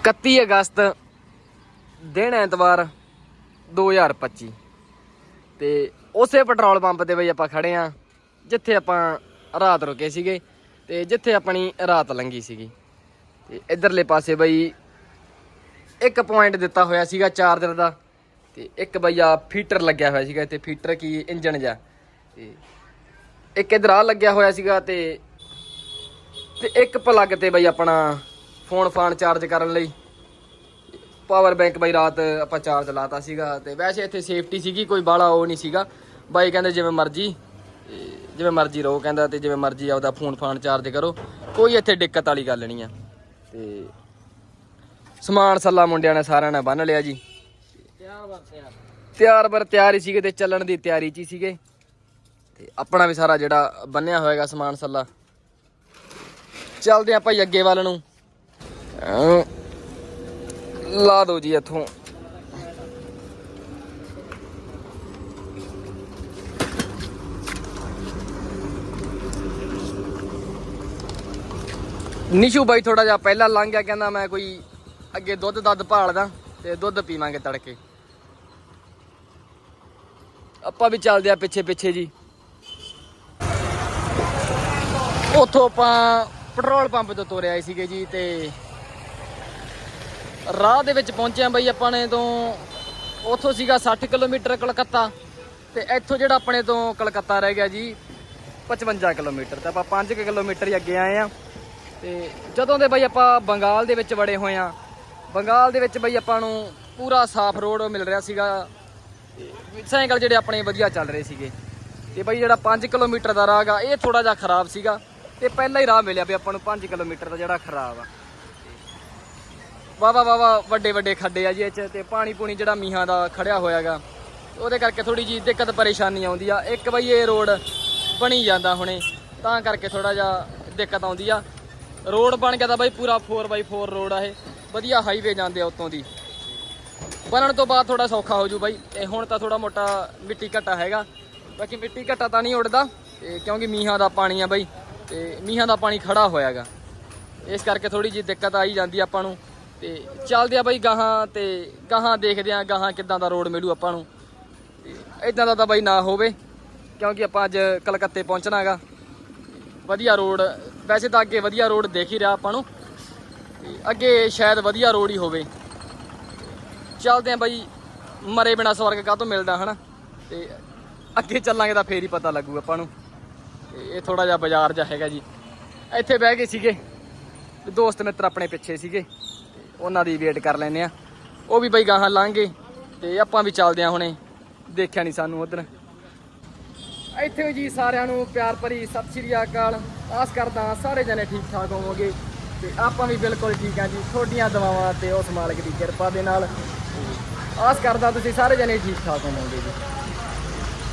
ਇਕੱਤੀ ਅਗਸਤ ਦਿਨ ਐਤਵਾਰ 2025 ਤੇ ਉਸੇ ਪੈਟਰੋਲ ਪੰਪ ਤੇ ਬਈ ਆਪਾਂ ਖੜੇ ਆ, ਜਿੱਥੇ ਆਪਾਂ ਰਾਤ ਰੁਕੇ ਸੀਗੇ ਤੇ ਜਿੱਥੇ ਆਪਣੀ ਰਾਤ ਲੰਗੀ ਸੀਗੀ। ਤੇ ਇਧਰਲੇ ਪਾਸੇ ਬਈ ਇੱਕ ਪੁਆਇੰਟ ਦਿੱਤਾ ਹੋਇਆ ਸੀਗਾ ਚਾਰਜਰ ਦਾ ਤੇ ਇੱਕ ਬਈ ਆ ਫੀਟਰ ਲੱਗਿਆ ਹੋਇਆ ਸੀਗਾ ਇੱਥੇ ਫੀਟਰ ਕੀ ਇੰਜਨ ਜਾ ਤੇ ਇੱਕ ਇਧਰ ਆ ਲੱਗਿਆ ਹੋਇਆ ਸੀਗਾ ਤੇ ਤੇ ਇੱਕ ਪਲੱਗ ਤੇ ਬਈ ਆਪਣਾ ਫੋਨ ਫਾਨ ਚਾਰਜ ਕਰਨ ਲਈ। ਪਾਵਰ ਬੈਂਕ ਬਈ ਰਾਤ ਆਪਾਂ ਚਾਰਜ ਲਾਤਾ ਸੀਗਾ ਤੇ ਵੈਸੇ ਇੱਥੇ ਸੇਫਟੀ ਸੀਗੀ ਕੋਈ ਬਾਲਾ ਉਹ ਨਹੀਂ ਸੀਗਾ। ਬਾਈ ਕਹਿੰਦੇ ਜਿਵੇਂ ਮਰਜ਼ੀ ਜਿਵੇਂ ਮਰਜ਼ੀ ਰਹੋ ਕਹਿੰਦਾ ਤੇ ਜਿਵੇਂ ਮਰਜ਼ੀ ਆਪਦਾ ਫੋਨ ਫਾਨ ਚਾਰਜ ਕਰੋ। ਕੋਈ ਇੱਥੇ ਦਿੱਕਤ ਵਾਲੀ ਗੱਲ ਨਹੀਂ ਆ। ਤੇ ਸਮਾਨ ਸੱਲਾ ਮੁੰਡਿਆਂ ਨੇ ਸਾਰਿਆਂ ਨੇ ਬੰਨ ਲਿਆ ਜੀ। ਤਿਆਰ ਬਰ ਤਿਆਰ ਹੀ ਸੀਗੇ ਤੇ ਚੱਲਣ ਦੀ ਤਿਆਰੀ 'ਚ ਹੀ ਸੀਗੇ। ਤੇ ਆਪਣਾ ਵੀ ਸਾਰਾ ਜਿਹੜਾ ਬੰਨਿਆ ਹੋਏਗਾ ਸਮਾਨ ਸੱਲਾ। ਚੱਲਦੇ ਆਪਾਂ ਅੱਗੇ ਵੱਲ ਨੂੰ। ਲਾ ਦੋ ਜੀ ਇੱਥੋਂ। ਨਿਸ਼ੂ ਬਾਈ ਥੋੜਾ ਜਿਹਾ ਪਹਿਲਾਂ ਲੰਘ ਗਿਆ, ਕਹਿੰਦਾ ਮੈਂ ਕੋਈ ਅੱਗੇ ਦੁੱਧ ਦੱਧ ਭਾਲਦਾ ਤੇ ਦੁੱਧ ਪੀਵਾਂਗੇ ਤੜਕੇ। ਆਪਾਂ ਵੀ ਚੱਲਦੇ ਆ ਪਿੱਛੇ ਪਿੱਛੇ ਜੀ। ਉੱਥੋਂ ਆਪਾਂ ਪੈਟਰੋਲ ਪੰਪ ਤੋਂ ਤੋਰੇ ਆਏ ਸੀਗੇ ਜੀ ਤੇ ਰਾਹ ਦੇ ਵਿੱਚ ਪਹੁੰਚੇ ਆ ਬਈ ਆਪਾਂ ਨੇ ਤੋਂ, ਉੱਥੋਂ ਸੀਗਾ 60 ਕਿਲੋਮੀਟਰ ਕਲਕੱਤਾ ਤੇ ਇੱਥੋਂ ਜਿਹੜਾ ਆਪਣੇ ਤੋਂ ਕਲਕੱਤਾ ਰਹਿ ਗਿਆ ਜੀ 55 ਕਿਲੋਮੀਟਰ ਤੇ ਆਪਾਂ 5 ਕਿਲੋਮੀਟਰ ਹੀ ਅੱਗੇ ਆਏ ਆ ਤੇ ਜਦੋਂ ਦੇ ਬਈ ਆਪਾਂ ਬੰਗਾਲ ਦੇ ਵਿੱਚ ਵੜੇ ਹੋਏ ਆ ਬੰਗਾਲ ਦੇ ਵਿੱਚ ਬਈ ਆਪਾਂ ਨੂੰ ਪੂਰਾ ਸਾਫ਼ ਰੋਡ ਮਿਲ ਰਿਹਾ ਸੀਗਾ, ਤੇ ਸਾਈਕਲ ਜਿਹੜੇ ਆਪਣੇ ਵਧੀਆ ਚੱਲ ਰਹੇ ਸੀਗੇ। ਤੇ ਬਈ ਜਿਹੜਾ 5 ਕਿਲੋਮੀਟਰ ਦਾ ਰਾਹ ਗਾ, ਇਹ ਥੋੜਾ ਜਿਹਾ ਖਰਾਬ ਸੀਗਾ, ਤੇ ਪਹਿਲਾਂ ਹੀ ਰਾਹ ਮਿਲਿਆ ਵੀ ਆਪਾਂ ਨੂੰ 5 ਕਿਲੋਮੀਟਰ ਦਾ ਜਿਹੜਾ ਖਰਾਬ ਆ। ਵਾਵਾ ਵਾਵਾ ਵੱਡੇ ਵੱਡੇ ਖੱਡੇ ਆ ਜੀ ਇਹ ਚ ਤੇ ਪਾਣੀ ਪੂਣੀ ਜਿਹੜਾ ਮੀਂਹਾਂ ਦਾ ਖੜਿਆ ਹੋਇਆਗਾ। ਉਹਦੇ ਕਰਕੇ ਥੋੜੀ ਜੀ ਦਿੱਕਤ ਪਰੇਸ਼ਾਨੀ ਆਉਂਦੀ ਆ। ਇੱਕ ਬਈ ਇਹ ਰੋਡ ਬਣੀ ਜਾਂਦਾ ਹੁਣੇ, ਤਾਂ ਕਰਕੇ ਥੋੜਾ ਜਿਹਾ ਦਿੱਕਤ ਆਉਂਦੀ ਆ। ਰੋਡ ਬਣ ਗਿਆ ਤਾਂ ਬਾਈ ਪੂਰਾ 4x4 ਰੋਡ ਆ ਇਹ। ਵਧੀਆ ਹਾਈਵੇ ਜਾਂਦੇ ਆ ਉਤੋਂ ਦੀ। ਬਣਨ ਤੋਂ ਬਾਅਦ ਥੋੜਾ ਸੌਖਾ ਹੋ ਜੂ ਬਾਈ। ਇਹ ਹੁਣ ਤਾਂ ਥੋੜਾ ਮੋਟਾ ਮਿੱਟੀ ਘੱਟਾ ਹੈਗਾ। ਬਾਕੀ ਮਿੱਟੀ ਘੱਟਾ ਤਾਂ ਨਹੀਂ ਉੱਡਦਾ, ਤੇ ਕਿਉਂਕਿ ਮੀਂਹਾਂ ਦਾ ਪਾਣੀ ਆ ਬਾਈ, ਤੇ ਮੀਂਹਾਂ ਦਾ ਪਾਣੀ ਖੜਾ ਹੋਇਆਗਾ। ਇਸ ਕਰਕੇ ਥੋੜੀ ਜਿਹੀ ਦਿੱਕਤ ਆਈ ਜਾਂਦੀ ਆਪਾਂ ਨੂੰ। ਤੇ ਚੱਲਦੇ ਆ ਬਾਈ ਗਾਹਾਂ ਤੇ ਗਾਹਾਂ ਦੇਖਦੇ ਆ ਗਾਹਾਂ ਕਿੱਦਾਂ ਦਾ ਰੋਡ ਮਿਲੂ ਆਪਾਂ ਨੂੰ। ਤੇ ਇਦਾਂ ਦਾ ਤਾਂ ਬਾਈ ਨਾ ਹੋਵੇ, ਕਿਉਂਕਿ ਆਪਾਂ ਅੱਜ ਕਲਕੱਤੇ ਪਹੁੰਚਣਾਗਾ ਵਧੀਆ ਰੋਡ ਵੈਸੇ ਤਾਂ ਅੱਗੇ ਵਧੀਆ ਰੋਡ ਦੇਖ ਹੀ ਰਿਹਾ ਆਪਾਂ ਨੂੰ। ਅੱਗੇ ਸ਼ਾਇਦ ਵਧੀਆ ਰੋਡ ਹੀ ਹੋਵੇ। ਚੱਲਦੇ ਆ ਬਾਈ, ਮਰੇ ਬਿਨਾ ਸਵਰਗ ਕਾਹ ਤੋਂ ਮਿਲਦਾ, ਹਨਾ? ਤੇ ਅੱਗੇ ਚੱਲਾਂਗੇ ਤਾਂ ਫੇਰ ਹੀ ਪਤਾ ਲੱਗੂ ਆਪਾਂ ਨੂੰ। ਤੇ ਇਹ ਥੋੜਾ ਜਿਹਾ ਬਾਜ਼ਾਰ ਜਿਹਾ ਹੈਗਾ ਜੀ। ਇੱਥੇ ਬਹਿ ਗਏ ਸੀਗੇ। ਦੋਸਤ ਮਿੱਤਰ ਆਪਣੇ ਪਿੱਛੇ ਸੀਗੇ। ਉਹਨਾਂ ਦੀ ਵੇਟ ਕਰ ਲੈਨੇ ਆ। ਉਹ ਵੀ ਬਈ ਗਾਹਾਂ ਲਾਂਗੇ ਤੇ ਆਪਾਂ ਵੀ ਚੱਲਦੇ ਆ ਹੁਣੇ। ਦੇਖਿਆ ਨਹੀਂ ਸਾਨੂੰ ਉਧਰ। ਇੱਥੇ ਜੀ ਸਾਰਿਆਂ ਨੂੰ ਪਿਆਰ ਭਰੀ ਸਤਿ ਸ਼੍ਰੀ ਅਕਾਲ। ਆਸ ਕਰਦਾ ਸਾਰੇ ਜਣੇ ਠੀਕ ਠਾਕ ਹੋਵੋਗੇ। ਤੇ ਆਪਾਂ ਵੀ ਬਿਲਕੁਲ ਠੀਕ ਆ ਜੀ। ਤੁਹਾਡੀਆਂ ਦੁਆਵਾਂ ਤੇ ਉਸ ਮਾਲਕ ਦੀ ਕਿਰਪਾ ਦੇ ਨਾਲ। ਆਸ ਕਰਦਾ ਤੁਸੀਂ ਸਾਰੇ ਜਣੇ ਠੀਕ ਠਾਕ ਹੋਵੋਗੇ ਜੀ।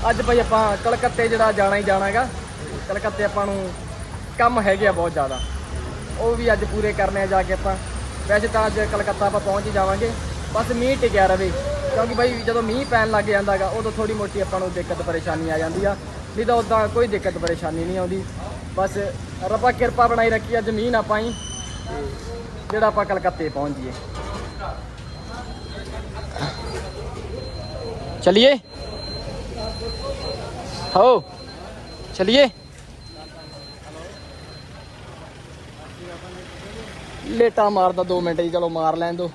ਅੱਜ ਭਾਈ ਆਪਾਂ ਕਲਕੱਤੇ ਜਿਹੜਾ ਜਾਣਾ ਹੀ ਜਾਣਾਗਾ। ਕਲਕੱਤੇ ਆਪਾਂ ਨੂੰ ਕੰਮ ਹੈਗੇ ਆ ਬਹੁਤ ਜ਼ਿਆਦਾ। ਉਹ ਵੀ ਅੱਜ ਪੂਰੇ ਕਰਨੇ ਆ ਜਾ ਕੇ ਆਪਾਂ। ਵੈਸੇ ਤਾਂ ਅੱਜ ਕਲਕੱਤਾ ਆਪਾਂ ਪਹੁੰਚ ਹੀ ਜਾਵਾਂਗੇ। ਬਸ ਮੀਂਹ ਟਿਕਿਆ ਰਵੇ, ਕਿਉਂਕਿ ਭਾਈ ਜਦੋਂ ਮੀਂਹ ਪੈਣ ਲੱਗ ਜਾਂਦਾਗਾ, ਉਦੋਂ ਥੋੜੀ ਮੋਟੀ ਆਪਾਂ ਨੂੰ ਦਿੱਕਤ ਪਰੇਸ਼ਾਨੀ ਆ ਜਾਂਦੀ ਆ। ਨਹੀਂ ਤਾਂ ਉਦਾਂ ਕੋਈ ਦਿੱਕਤ ਪਰੇਸ਼ਾਨੀ ਨਹੀਂ ਆਉਂਦੀ। ਬਸ ਰੱਬਾ ਕਿਰਪਾ ਬਣਾਈ ਰੱਖੀ, ਅੱਜ ਮੀਂਹ ਨਾ ਪਾਈ ਜਿਹੜਾ ਆਪਾਂ ਕਲਕੱਤੇ ਪਹੁੰਚ ਜੀਏ ਚਲਿਏ? ਹੋ, ਚਲਿਏ? ਲੇਟਾ ਮਾਰਦਾ 2 ਮਿੰਟ ਜੀ, ਚਲੋ ਮਾਰ ਲੈਣ ਦੋ।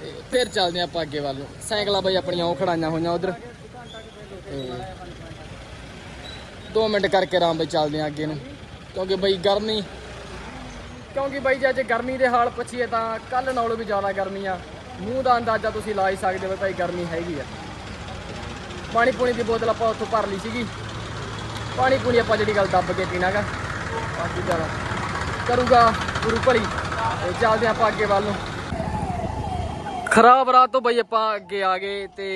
ਤੇ ਫਿਰ ਚੱਲਦੇ ਹਾਂ ਆਪਾਂ ਅੱਗੇ ਵੱਲ। ਸਾਈਕਲਾਂ ਬਈ ਆਪਣੀਆਂ ਉਹ ਖੜਾਈਆਂ ਹੋਈਆਂ ਉਧਰ। ਤੇ 2 ਮਿੰਟ ਕਰਕੇ ਆਰਾਮ ਬਈ ਚੱਲਦੇ ਹਾਂ ਅੱਗੇ ਨੂੰ। ਕਿਉਂਕਿ ਬਈ ਗਰਮੀ, ਕਿਉਂਕਿ ਬਾਈ ਜੇ ਅੱਜ ਗਰਮੀ ਦੇ ਹਾਲ ਪੁੱਛੀਏ ਤਾਂ ਕੱਲ ਨਾਲੋਂ ਵੀ ਜ਼ਿਆਦਾ ਗਰਮੀ ਆ। ਮੂੰਹ ਦਾ ਅੰਦਾਜ਼ਾ ਤੁਸੀਂ ਲਾ ਹੀ ਸਕਦੇ ਹੋ ਭਾਈ ਗਰਮੀ ਹੈਗੀ ਆ। ਪਾਣੀ ਪੂਣੀ ਦੀ ਬੋਤਲ ਆਪਾਂ ਉੱਥੋਂ ਭਰ ਲਈ ਸੀਗੀ। ਪਾਣੀ ਪੂਣੀ ਆਪਾਂ ਜਿਹੜੀ ਗੱਲ ਦੱਬ ਕੇ ਪੀਣਾਗਾ। ਬਾਕੀ ਜ਼ਿਆਦਾ ਕਰੂਗਾ ਗੁਰੂ ਭਲੀ। ਤੇ ਚੱਲਦੇ ਆਪਾਂ ਅੱਗੇ ਵੱਲ ਨੂੰ। ਖਰਾਬ ਰਾਹ ਤੋਂ ਬਈ ਆਪਾਂ ਅੱਗੇ ਆ ਗਏ ਤੇ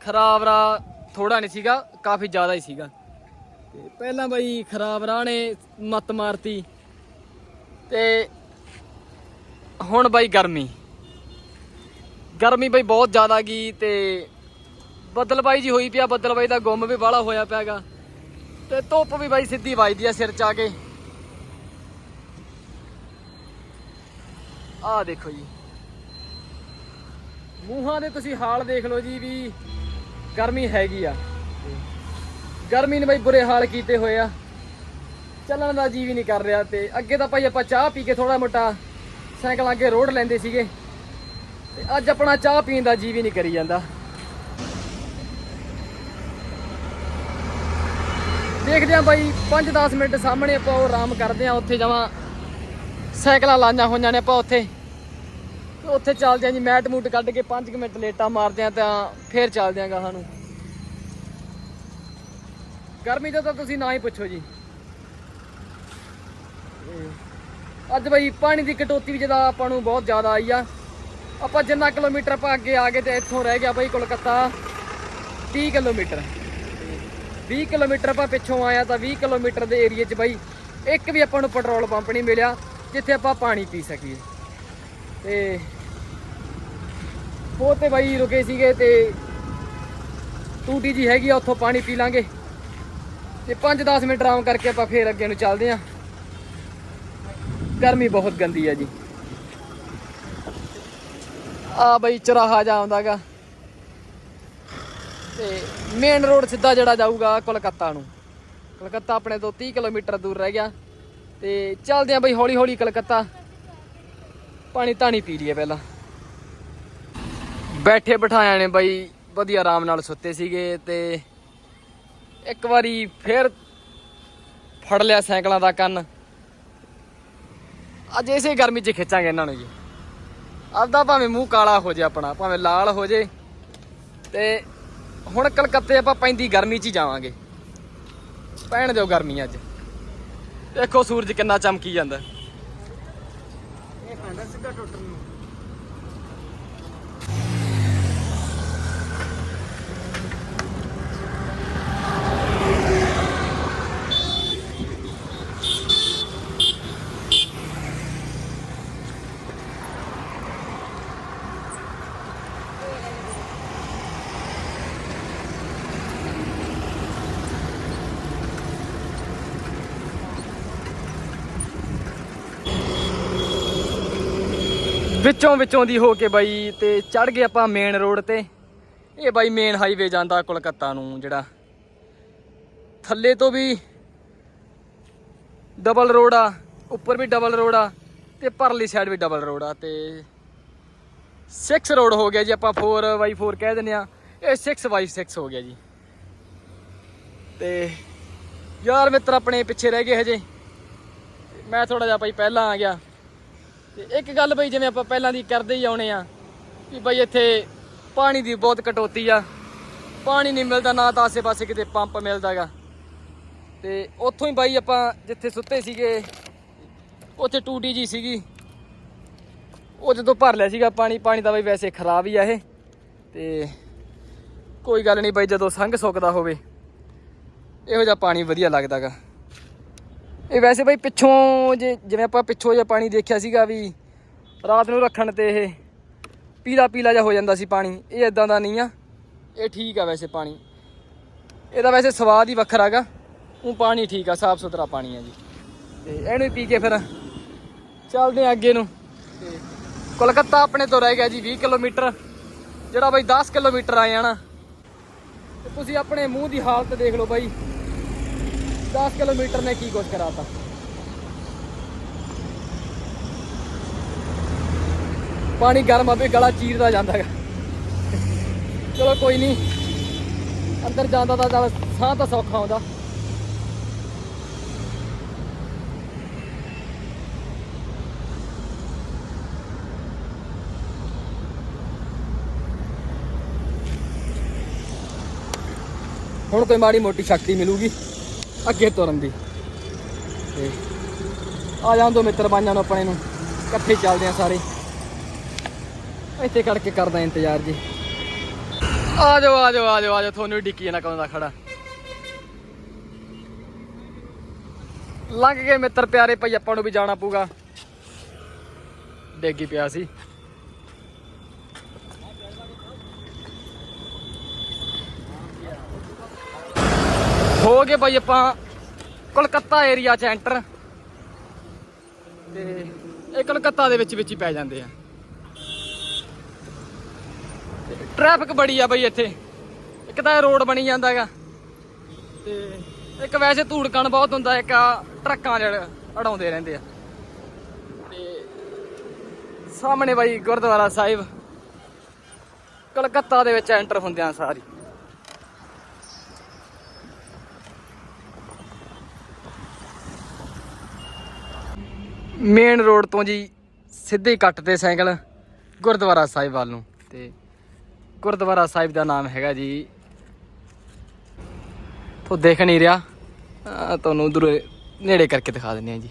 ਖਰਾਬ ਰਾਹ ਥੋੜਾ ਨਹੀਂ ਸੀਗਾ, ਕਾਫੀ ਜ਼ਿਆਦਾ ਹੀ ਸੀਗਾ। ਤੇ ਪਹਿਲਾਂ ਬਈ ਖਰਾਬ ਰਾਹ ਨੇ ਮੱਤ ਮਾਰਤੀ। ਤੇ ਹੁਣ ਬਈ ਗਰਮੀ। ਗਰਮੀ ਬਈ ਬਹੁਤ ਜ਼ਿਆਦਾ ਗਈ ਤੇ ਬੱਦਲਬਾਈ ਜੀ ਹੋਈ ਪਿਆ, ਬੱਦਲਬਾਈ ਦਾ ਗੁੰਮ ਵੀ ਬਾਹਲਾ ਹੋਇਆ ਪਿਆਗਾ ਤੇ ਧੁੱਪ ਵੀ ਬਾਈ ਸਿੱਧੀ ਵੱਜਦੀ ਆ ਸਿਰ ਚ ਆ ਕੇ। ਆਹ ਦੇਖੋ ਜੀ। ਮੂੰਹਾਂ ਦੇ ਤੁਸੀਂ ਹਾਲ ਦੇਖ ਲਓ ਜੀ ਵੀ ਗਰਮੀ ਹੈਗੀ ਆ। ਗਰਮੀ ਨੇ ਬਈ ਬੁਰੇ ਹਾਲ ਕੀਤੇ ਹੋਏ ਆ। ਚੱਲਣ ਦਾ ਜੀ ਵੀ ਨਹੀਂ ਕਰ ਰਿਹਾ ਤੇ ਅੱਗੇ ਤਾਂ ਭਾਈ ਆਪਾਂ ਚਾਹ ਪੀ ਕੇ ਥੋੜਾ ਮੋਟਾ ਸਾਈਕਲ ਅੱਗੇ ਰੋਡ ਲੈਂਦੇ ਸੀਗੇ। ਤੇ ਅੱਜ ਆਪਣਾ ਚਾਹ ਪੀਣ ਦਾ ਜੀ ਵੀ ਨਹੀਂ ਕਰੀ ਜਾਂਦਾ। ਦੇਖਦੇ ਆਂ ਬਾਈ 5-10 ਮਿੰਟ ਸਾਹਮਣੇ ਆਪਾਂ ਉਹ ਆਰਾਮ ਕਰਦੇ ਆਂ ਉੱਥੇ ਜਾਵਾਂ ਸਾਈਕਲਾਂ ਲਾਈਆਂ ਹੋਈਆਂ ਨੇ ਆਪਾਂ ਉੱਥੇ। ਤੇ ਉੱਥੇ ਚੱਲਦੇ ਆਂ ਜੀ, ਮੈਟ ਮੂਟ ਕੱਢ ਕੇ 5 ਮਿੰਟ ਲੇਟਾਂ ਮਾਰਦੇ ਆਂ ਤਾਂ ਫੇਰ ਚੱਲਦੇ ਆਂ ਗਾਹਾਂ ਨੂੰ। ਗਰਮੀ ਦਾ ਤਾਂ ਤੁਸੀਂ ਨਾ ਹੀ ਪੁੱਛੋ ਜੀ। ਅੱਜ ਬਈ ਪਾਣੀ ਦੀ ਕਟੌਤੀ ਵੀ ਜਿਹਦਾ ਆਪਾਂ ਨੂੰ ਬਹੁਤ ਜ਼ਿਆਦਾ ਆਈ ਆ, ਆਪਾਂ ਜਿੰਨਾ ਕਿਲੋਮੀਟਰ ਆਪਾਂ ਅੱਗੇ ਆ ਗਏ ਤੇ ਇੱਥੋਂ ਰਹਿ ਗਿਆ ਬਈ ਕੋਲਕਾਤਾ 30 ਕਿਲੋਮੀਟਰ। 20 ਕਿਲੋਮੀਟਰ ਆਪਾਂ ਪਿੱਛੋਂ ਆਇਆ ਤਾਂ 20 ਕਿਲੋਮੀਟਰ ਦੇ ਏਰੀਆ 'ਚ ਬਈ ਇੱਕ ਵੀ ਆਪਾਂ ਨੂੰ ਪੈਟਰੋਲ ਪੰਪ ਨਹੀਂ ਮਿਲਿਆ, ਜਿੱਥੇ ਆਪਾਂ ਪਾਣੀ ਪੀ ਸਕੀਏ। ਤੇ ਉਹ ਤੇ ਬਾਈ ਰੁਕੇ ਸੀਗੇ ਤੇ ਟੂਟੀ ਜੀ ਹੈਗੀ ਆ, ਉੱਥੋਂ ਪਾਣੀ ਪੀ ਲਾਂਗੇ। ਤੇ 5-10 ਮਿੰਟ ਆਰਾਮ ਕਰਕੇ ਆਪਾਂ ਫੇਰ ਅੱਗੇ ਨੂੰ ਚੱਲਦੇ ਆਂ। ਗਰਮੀ ਬਹੁਤ ਗੰਦੀ ਹੈ ਜੀ। ਆ ਬਈ ਚਰਾਹਾ ਜਾਉਂਦਾਗਾ ਤੇ ਮੇਨ ਰੋਡ ਸਿੱਧਾ ਜਿਹੜਾ ਜਾਊਗਾ ਕੋਲਕਾਤਾ ਨੂੰ। ਕਲਕੱਤਾ ਆਪਣੇ ਤੋਂ 30 ਕਿਲੋਮੀਟਰ ਦੂਰ ਰਹਿ ਗਿਆ। ਤੇ ਚੱਲਦੇ ਆਂ ਬਈ ਹੌਲੀ ਹੌਲੀ ਕਲਕੱਤਾ। ਪਾਣੀ ਧਾਣੀ ਪੀ ਲਈਏ ਪਹਿਲਾਂ। ਬੈਠੇ ਬਿਠਾਇਆ ਨੇ ਬਈ, ਵਧੀਆ ਆਰਾਮ ਨਾਲ ਸੁੱਤੇ ਸੀਗੇ ਤੇ ਇੱਕ ਵਾਰੀ ਫੇਰ ਫੜ ਲਿਆ ਸਾਈਕਲਾਂ ਦਾ ਕੰਨ। ਅੱਜ ਇਸੇ ਗਰਮੀ 'ਚ ਖਿੱਚਾਂਗੇ ਇਹਨਾਂ ਨੂੰ ਜੀ। ਆਪਦਾ ਭਾਵੇਂ ਮੂੰਹ ਕਾਲਾ ਹੋ ਜੇ ਆਪਣਾ, ਭਾਵੇਂ ਲਾਲ ਹੋ ਜੇ। ਤੇ ਹੁਣ ਕਲਕੱਤੇ ਆਪਾਂ ਪੈਂਦੀ ਗਰਮੀ 'ਚ ਹੀ ਜਾਵਾਂਗੇ। ਪੈਣ ਦਿਓ ਗਰਮੀ ਅੱਜ। ਦੇਖੋ ਸੂਰਜ ਕਿੰਨਾ ਚਮਕੀ ਜਾਂਦਾ। ਇਹ ਖਾਂਦਾ ਸਿੱਧਾ ਟੁੱਟਣ ਵਿੱਚੋਂ ਵਿੱਚੋਂ ਦੀ ਹੋ ਕੇ ਬਾਈ ਤੇ ਚੜ ਗਏ ਆਪਾਂ ਮੇਨ ਰੋਡ ਤੇ। ਇਹ ਬਾਈ ਮੇਨ ਹਾਈਵੇ ਜਾਂਦਾ ਕੋਲਕਾਤਾ ਨੂੰ ਜਿਹੜਾ ਥੱਲੇ ਤੋਂ ਵੀ ਡਬਲ ਰੋਡ ਆ, ਉੱਪਰ ਵੀ ਡਬਲ ਰੋਡ ਆ ਤੇ ਪਰਲੀ ਸਾਈਡ ਵੀ ਡਬਲ ਰੋਡ ਆ ਤੇ 6 ਰੋਡ ਹੋ ਗਿਆ ਜੀ ਆਪਾਂ 4x4 ਕਹਿ ਦਿੰਦੇ ਆ। ਇਹ 6x6 ਹੋ ਗਿਆ ਜੀ। ਤੇ ਯਾਰ ਮਿੱਤਰ ਆਪਣੇ ਪਿੱਛੇ ਰਹਿ ਗਏ ਹਜੇ। ਮੈਂ ਥੋੜਾ ਜਿਹਾ ਭਾਈ ਪਹਿਲਾਂ ਆ ਗਿਆ। ਤੇ ਇੱਕ ਗੱਲ ਬਈ ਜਿਵੇਂ ਆਪਾਂ ਪਹਿਲਾਂ ਦੀ ਕਰਦੇ ਹੀ ਆਉਣੇ ਆ ਕਿ ਬਈ ਇੱਥੇ ਪਾਣੀ ਦੀ ਬਹੁਤ ਕਟੌਤੀ ਆ। ਪਾਣੀ ਨਹੀਂ ਮਿਲਦਾ, ਨਾ ਤਾਂ ਆਸੇ-ਪਾਸੇ ਕਿਤੇ ਪੰਪ ਮਿਲਦਾਗਾ। ਤੇ ਉੱਥੋਂ ਹੀ ਬਾਈ ਆਪਾਂ ਜਿੱਥੇ ਸੁੱਤੇ ਸੀਗੇ, ਉੱਥੇ ਟੂਟੀ ਜੀ ਸੀਗੀ। ਉਹ ਜਦੋਂ ਭਰ ਲਿਆ ਸੀਗਾ ਪਾਣੀ ਪਾਣੀ ਦਾ ਬਈ ਵੈਸੇ ਖਰਾਬ ਹੀ ਆ ਇਹ। ਤੇ ਕੋਈ ਗੱਲ ਨਹੀਂ ਬਾਈ ਜਦੋਂ ਸੰਘ ਸੁੱਕਦਾ ਹੋਵੇ, ਇਹੋ ਜਿਹਾ ਪਾਣੀ ਵਧੀਆ ਲੱਗਦਾਗਾ। ਇਹ ਵੈਸੇ ਬਈ ਪਿੱਛੋਂ ਜੇ, ਜਿਵੇਂ ਆਪਾਂ ਪਿੱਛੋਂ ਜਿਹਾ ਪਾਣੀ ਦੇਖਿਆ ਸੀਗਾ ਵੀ ਰਾਤ ਨੂੰ ਰੱਖਣ ਤੇ ਇਹ ਪੀਲਾ ਪੀਲਾ ਜਿਹਾ ਹੋ ਜਾਂਦਾ ਸੀ ਪਾਣੀ, ਇਹ ਇਦਾਂ ਦਾ ਨਹੀਂ ਆ, ਇਹ ਠੀਕ ਆ ਵੈਸੇ ਪਾਣੀ। ਇਹਦਾ ਵੈਸੇ ਸਵਾਦ ਹੀ ਵੱਖਰਾ ਗਾ ਉਹ ਪਾਣੀ ਠੀਕ ਆ, ਸਾਫ਼ ਸੁਥਰਾ ਪਾਣੀ ਆ ਜੀ। ਤੇ ਇਹਨੂੰ ਹੀ ਪੀ ਕੇ ਫਿਰ ਚੱਲਦੇ ਆ ਅੱਗੇ ਨੂੰ। ਤੇ ਕੋਲਕਾਤਾ ਆਪਣੇ ਤੋਂ ਰਹਿ ਗਿਆ ਜੀ 20 ਕਿਲੋਮੀਟਰ, ਜਿਹੜਾ ਬਈ 10 ਕਿਲੋਮੀਟਰ ਆ ਜਾਣਾ ਤੁਸੀਂ ਆਪਣੇ ਮੂੰਹ ਦੀ ਹਾਲਤ ਦੇਖ ਲਓ ਬਾਈ। 10 ਕਿਲੋਮੀਟਰ ਨੇ ਕੀ ਕੁਛ ਕਰਾਤਾ? ਪਾਣੀ ਗਰਮ ਆਵੇ ਗਲਾ ਚੀਰਦਾ ਜਾਂਦਾ ਹੈਗਾ। ਚਲੋ ਕੋਈ ਨਹੀਂ ਅੰਦਰ ਜਾਂਦਾ ਤਾਂ ਸਾਹ ਤਾਂ ਸੌਖਾ ਆਉਂਦਾ। ਹੁਣ ਕੋਈ ਮਾੜੀ ਮੋਟੀ ਸ਼ਕਤੀ ਮਿਲੂਗੀ। ਅੱਗੇ ਤੁਰਨ ਦੀ। ਤੇ ਆ ਜਾਣ ਦੋ ਮਿੱਤਰ ਬਾਈਆਂ ਨੂੰ ਆਪਣੇ ਨੂੰ। ਇਕੱਠੇ ਚੱਲਦੇ ਆ ਸਾਰੇ। ਇੱਥੇ ਕਰਕੇ ਕਰਦਾ ਇੰਤਜ਼ਾਰ ਜੀ। ਆ ਜਾਓ ਆ ਜਾਓ ਆ ਜਾਓ ਆ ਜਾਓ। ਤੁਹਾਨੂੰ ਡਿੱਕੀ ਨਾ ਕਦੋਂ ਦਾ ਖੜਾ। ਲੰਘ ਗਏ ਮਿੱਤਰ ਪਿਆਰੇ। ਭਾਈ ਆਪਾਂ ਨੂੰ ਵੀ ਜਾਣਾ ਪਊਗਾ। ਡੇਗੀ ਪਿਆ ਸੀ। ਹੋ ਗਏ ਬਾਈ ਆਪਾਂ ਕੋਲਕਾਤਾ ਏਰੀਆ ਚ ਐਂਟਰ ਤੇ ਇਹ ਕੋਲਕਾਤਾ ਦੇ ਵਿੱਚ ਵਿੱਚ ਹੀ ਪੈ ਜਾਂਦੇ ਆ। ਟ੍ਰੈਫਿਕ ਬੜੀ ਆ ਬਾਈ ਇੱਥੇ। ਇੱਕ ਤਾਂ ਰੋਡ ਬਣੀ ਜਾਂਦਾ ਹੈਗਾ। ਤੇ ਇੱਕ ਵੈਸੇ ਧੂੜਕਣ ਬਹੁਤ ਹੁੰਦਾ, ਇੱਕ ਟਰੱਕਾਂ ਜਿਹੜੇ ਅੜਾਉਂਦੇ ਰਹਿੰਦੇ ਆ। ਤੇ ਸਾਹਮਣੇ ਬਾਈ ਗੁਰਦੁਆਰਾ ਸਾਹਿਬ। ਕਲਕੱਤਾ ਦੇ ਵਿੱਚ ਐਂਟਰ ਹੁੰਦੇ ਆ ਸਾਰੀ। ਮੇਨ ਰੋਡ ਤੋਂ ਜੀ ਸਿੱਧੇ ਹੀ ਕੱਟ ਤੇ ਸਾਈਕਲ ਗੁਰਦੁਆਰਾ ਸਾਹਿਬ ਵੱਲ ਨੂੰ ਤੇ ਗੁਰਦੁਆਰਾ ਸਾਹਿਬ ਦਾ ਨਾਮ ਹੈਗਾ ਜੀ। ਤੋ ਦੇਖ ਨਹੀਂ ਰਿਹਾ। ਤੁਹਾਨੂੰ ਦੂਰ ਨੇੜੇ ਕਰਕੇ ਦਿਖਾ ਦਿੰਦੇ ਆ ਜੀ।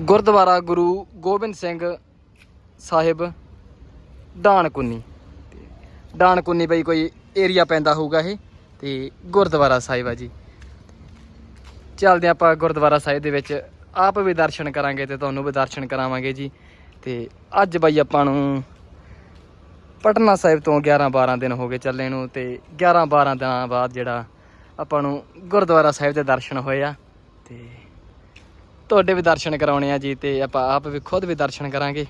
ਗੁਰਦੁਆਰਾ ਗੁਰੂ ਗੋਬਿੰਦ ਸਿੰਘ ਸਾਹਿਬ ਦਾਨਕੁੰਨੀ ਤੇ ਬਈ ਕੋਈ ਏਰੀਆ ਪੈਂਦਾ ਹੋਊਗਾ ਇਹ। ਤੇ ਗੁਰਦੁਆਰਾ ਸਾਹਿਬ ਆ ਜੀ। ਚੱਲਦੇ ਆਪਾਂ ਗੁਰਦੁਆਰਾ ਸਾਹਿਬ ਦੇ ਵਿੱਚ। ਆਪ ਵੀ ਦਰਸ਼ਨ ਕਰਾਂਗੇ ਤੇ ਤੁਹਾਨੂੰ ਵੀ ਦਰਸ਼ਨ ਕਰਾਵਾਂਗੇ ਜੀ। ਤੇ ਅੱਜ ਬਾਈ ਆਪਾਂ ਨੂੰ ਪਟਨਾ ਸਾਹਿਬ ਤੋਂ 11 12 ਦਿਨ ਹੋ ਗਏ ਚੱਲੇ ਨੂੰ ਤੇ 11 12 ਦਿਨਾਂ ਬਾਅਦ ਜਿਹੜਾ ਆਪਾਂ ਨੂੰ ਗੁਰਦੁਆਰਾ ਸਾਹਿਬ ਦੇ ਦਰਸ਼ਨ ਹੋਏ ਆ। ਤੇ ਤੁਹਾਡੇ ਵੀ ਦਰਸ਼ਨ ਕਰਾਉਣੇ ਆ ਜੀ ਤੇ ਆਪਾਂ ਆਪ ਵੀ ਖੁਦ ਵੀ ਦਰਸ਼ਨ ਕਰਾਂਗੇ।